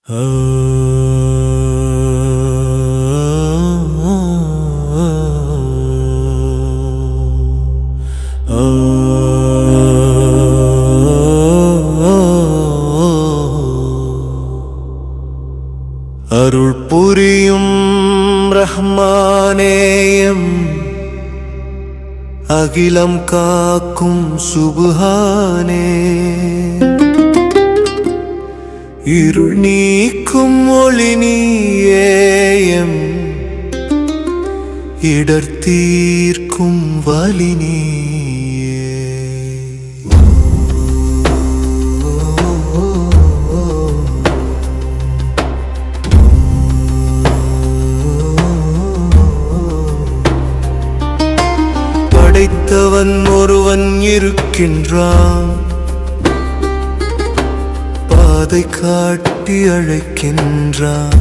அருள் புரியும் ரஹ்மானேயம் அகிலம் காக்கும் சுபுஹானே. இருள் நீக்கும் ஒளி நீயம் இடர் தீர்க்கும் வலி நீயே. படைத்தவன் ஒருவன் இருக்கின்றான். பாதை காட்டி அழைக்கின்றான்.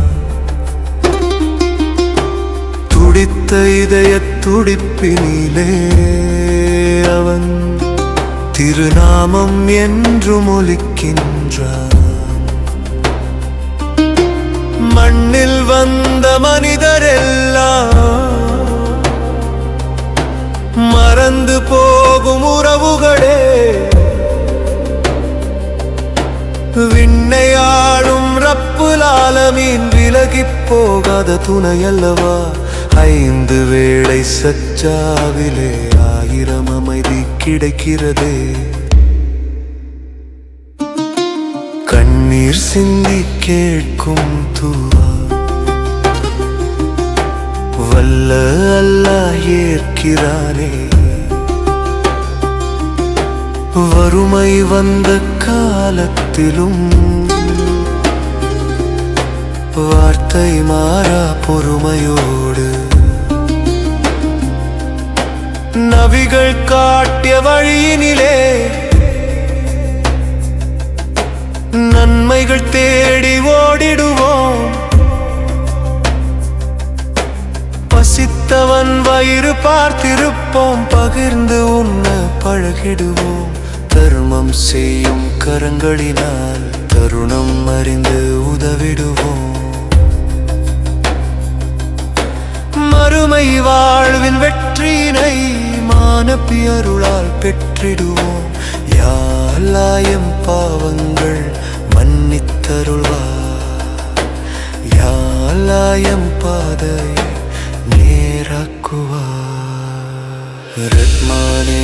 துடித்த இதய துடிப்பினிலே அவன் திருநாமம் என்றும் ஒலிக்கின்றான். மண்ணில் வந்த ரப்புலாலமீன் விலகி போகாத துணையல்லவா? ஐந்து வேளை சச்சாவிலே ஆயிரம் அமைதி கிடைக்கிறதே. கண்ணீர் சிந்தி கேட்கும் தூவா. வல்ல அல்லா ஏற்கிறானே. வறுமை வந்த காலத்திலும் வார்த்தை மாறா பொறுமையோடு. நவிகள் காட்டிய வழியினிலே நன்மைகள் தேடி ஓடிடுவோம். பசித்தவன் வயிறு பார்த்திருப்போம். பகிர்ந்து உண்ண பழகிடுவோம். தர்மம் செய்யும் கரங்களினால் தருணம் அறிந்து உதவிடுவோம். மறுமை வாழ்வின் வெற்றினை மானப்பி அருளால் பெற்றிடுவோம். யாலாயம் பாவங்கள் மன்னித்தருள்வார். யாலாயம் பாதை நேராக்குவா ரத்மானே.